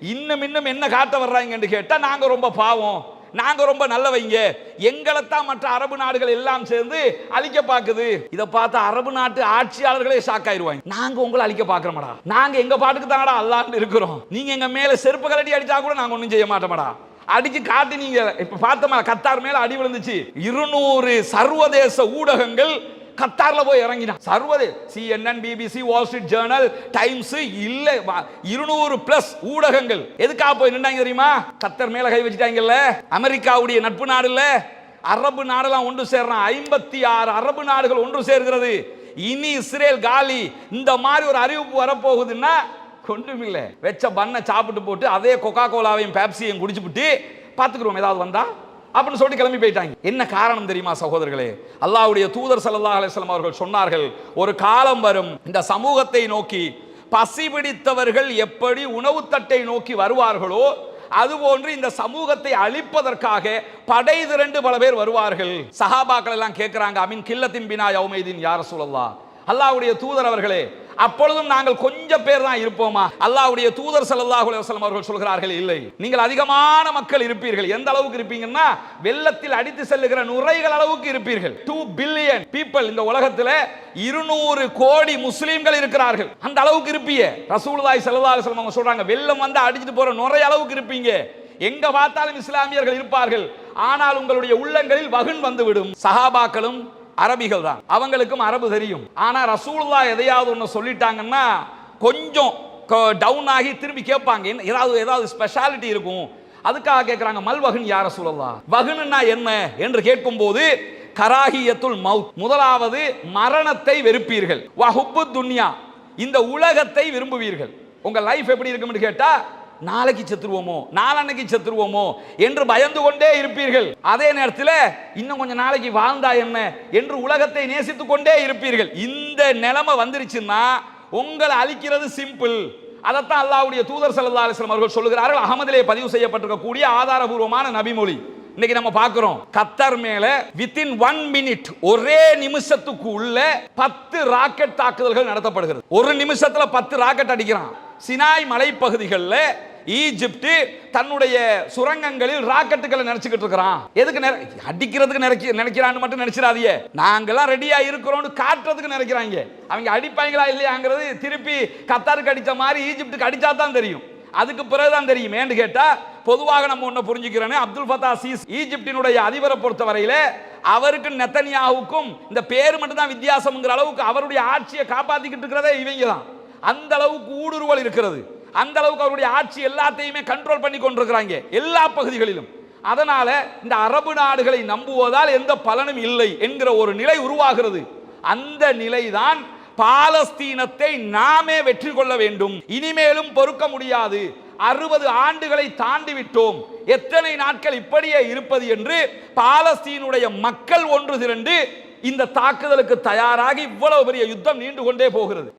இன்னும் இன்னும் என்ன காட்ட வர்றாங்கன்னு கேட்டால் நாங்கள் ரொம்ப பாவம். நாங்கள் ரொம்ப நல்லவைங்க. எங்களைத்தான் மற்ற அரபு நாடுகள் எல்லாம் சேர்ந்து அழிக்க பார்க்குது இதை பார்த்து அரபு நாட்டு ஆட்சியாளர்களே ஷாக் ஆயிடுவாங்க நாங்கள் உங்களை அழிக்க பாக்குறோமடா. நாங்கள் எங்கள் பாட்டுக்கு தானடா அல்லான்னு இருக்கிறோம். நீங்கள் எங்கள் மேலே செருப்பு கலட்டி அடித்தா கூட நாங்கள் ஒன்றும் செய்ய மாட்டோமடா. அடிச்சு காட்டி இப்போ இப்ப பார்த்தோமா கத்தார் மேலே அடி விழுந்துச்சு. இருநூறு சர்வதேச ஊடகங்கள் கத்தாரில் போய் இறங்கினான். சர்வதே CNN BBC Wall Street Journal Times இல்லை இருநூறு பிளஸ் ஊடகங்கள். எதுக்காக போய் நின்றாங்க தெரியுமா? கத்தர் மேல கை வச்சுட்டாங்கல்ல. அமெரிக்காவுடைய நட்பு நாடுல அரபு நாடெல்லாம் ஒன்று சேர்றான். ஐம்பத்தி ஆறு அரபு நாடுகள் ஒன்று சேர்கிறது. இனி இஸ்ரேல் காலி. இந்த மாதிரி ஒரு அறிவிப்பு வரப்போகுதுன்னா கொண்டுமில்ல வெச்ச பண்ணை சாப்பிட்டு போட்டு அதே கொக்கா கோலாவையும் பேப்சியையும் குடிச்சுப்புட்டு பார்த்துக்குருவோம் ஏதாவது வந்தால் அப்படின்னு சொல்லிட்டு கிளம்பி போயிட்டாங்க. என்ன காரணம் தெரியுமா சகோதரர்களே? அல்லாவுடைய தூதர் சல்லா அலிஸ்லாம் அவர்கள் சொன்னார்கள் ஒரு காலம் வரும் இந்த சமூகத்தை நோக்கி பசி பிடித்தவர்கள் எப்படி உணவு தட்டை நோக்கி வருவார்களோ அதுபோன்று இந்த சமூகத்தை அழிப்பதற்காக படை திரண்டு பல பேர் வருவார்கள். சஹாபாக்கள் எல்லாம் கேட்கிறாங்க அமீன் கில்லத்தின் பினா யௌமைதீன் யார சொல்லலாம் அல்லாவுடைய தூதர் அவர்களே அப்பொழுதும் நாங்கள் கொஞ்சம் பேர் தான் இருப்போமா? அல்லாவுடைய தூதர் ஸல்லல்லாஹு அலுவலம் அவர்கள் சொல்கிறார்கள் இல்லை. நீங்கள் அதிகமான மக்கள் இருப்பீர்கள். எந்த அளவுக்கு இருப்பீங்கன்னா வெள்ளத்தில் அடித்து செல்லுகிற நுரைகள் அளவுக்கு இருப்பீர்கள். டூ பில்லியன் பீப்பிள் இந்த உலகத்தில் இருநூறு கோடி முஸ்லீம்கள் இருக்கிறார்கள். அந்த அளவுக்கு இருப்பீங்க ரசூலுல்லாஹி ஸல்லல்லாஹு அலுவலம் அவங்க சொல்றாங்க வெள்ளம் வந்து அடிச்சுட்டு போற நுரை அளவுக்கு இருப்பீங்க. எங்க பார்த்தாலும் இஸ்லாமியர்கள் இருப்பார்கள். ஆனால் உங்களுடைய உள்ளங்களில் வகுன் வந்துவிடும் சஹாபாக்களும் அரபிகள் தான். அவங்களுக்கும் அரபு தெரியும். ஆனால் ரசூல்லா எதையாவது ஒன்று சொல்லிட்டாங்கன்னா கொஞ்சம் டவுன் ஆகி திரும்பி கேட்பாங்க. ஏதாவது ஏதாவது ஸ்பெஷாலிட்டி இருக்கும். அதுக்காக கேட்குறாங்க மல்வகன் யார சொல்லலாம் வகுனுன்னா என்ன? என்று கேட்கும்போது கராகியத்துல் மவுத். முதலாவது மரணத்தை வெறுப்பீர்கள். வஹுப்பு துன்யா. இந்த உலகத்தை விரும்புவீர்கள். உங்க லைஃப் எப்படி இருக்கும்னு கேட்டா நாளைக்கு செத்துருவோமோ? நாளன்னைக்கு செத்துருவோமோ? என்று பயந்து கொண்டே இருப்பீர்கள். அதே நேரத்தில் இன்னும் கொஞ்சம் நாளைக்கு வாழ்ந்தா என்ன? என்று உலகத்தை நேசித்து கொண்டே இருப்பீர்கள். இந்த நிலைமை வந்துருச்சுன்னா உங்களை அழிக்கிறது சிம்பிள் அதைத்தான் அல்லாவுடைய தூதர் ஸல்லல்லாஹு அலிஸ்லாம் அவர்கள் சொல்லுகிறார்கள். அகமதிலே பதிவு செய்யப்பட்டிருக்கக்கூடிய ஆதாரபூர்வமான நபிமொழி. இன்னைக்கு நம்ம பார்க்குறோம். கத்தர் மேல வித்தின் ஒன் மினிட் ஒரே நிமிஷத்துக்கு உள்ள பத்து ராக்கெட் தாக்குதல்கள் நடத்தப்படுகிறது. ஒரு நிமிஷத்துல பத்து ராக்கெட் அடிக்கிறான். சினாய் மலைப்பகுதிகளில் ஈஜிப்ட் தன்னுடைய சுரங்கங்களில் ராக்கெட்டுகளை நினைச்சுக்கிட்டு இருக்கிறான். எதுக்கு அடிக்கிறதுக்கு நினைக்க நினைக்கிறான்னு மட்டும் நினைச்சிடாதீங்க. நாங்கெல்லாம் ரெடியா இருக்கிறோம்னு காட்டுறதுக்கு நினைக்கிறாங்க. அவங்க அடிப்பாங்களா இல்லையாங்கிறது திருப்பி கத்தாருக்கு அடித்த மாதிரி ஈஜிப்டுக்கு அடிச்சா தான் தெரியும். அதுக்கு பிறகுதான் தெரியும். ஏன்னு கேட்டா பொதுவாக நம்ம ஒண்ணு புரிஞ்சுக்கிறோன்னு அப்துல் ஃபத்தா சீஸ் ஈஜிப்டினுடைய அதிபரை பொறுத்தவரையில அவருக்கு நெத்தனியாவுக்கும் இந்த பேர் மட்டும் தான் வித்தியாசம்ங்கிற அளவுக்கு அவருடைய ஆட்சியை காப்பாத்திக்கிட்டு இருக்கிறதே இவங்க தான். அந்த அளவுக்கு ஊடுருவல் இருக்கிறது. அந்த அளவுக்கு அவருடைய ஆட்சி எல்லாத்தையுமே கண்ட்ரோல் பண்ணி கொண்டிருக்கிறாங்க எல்லா பகுதிகளிலும். அதனால இந்த அரபு நாடுகளை நம்புவதால் எந்த பலனும் இல்லை என்கிற ஒரு நிலை உருவாகிறது. அந்த நிலைதான் பாலஸ்தீனத்தை நாமே வெற்றி கொள்ள வேண்டும். இனிமேலும் பொறுக்க முடியாது. அறுபது ஆண்டுகளை தாண்டி விட்டோம். எத்தனை நாட்கள் இப்படியே இருப்பது என்று பாலஸ்தீனுடைய மக்கள் ஒன்று திரண்டு இந்த தாக்குதலுக்கு தயாராகி இவ்வளவு பெரிய யுத்தம் நீண்டு கொண்டே போகிறது.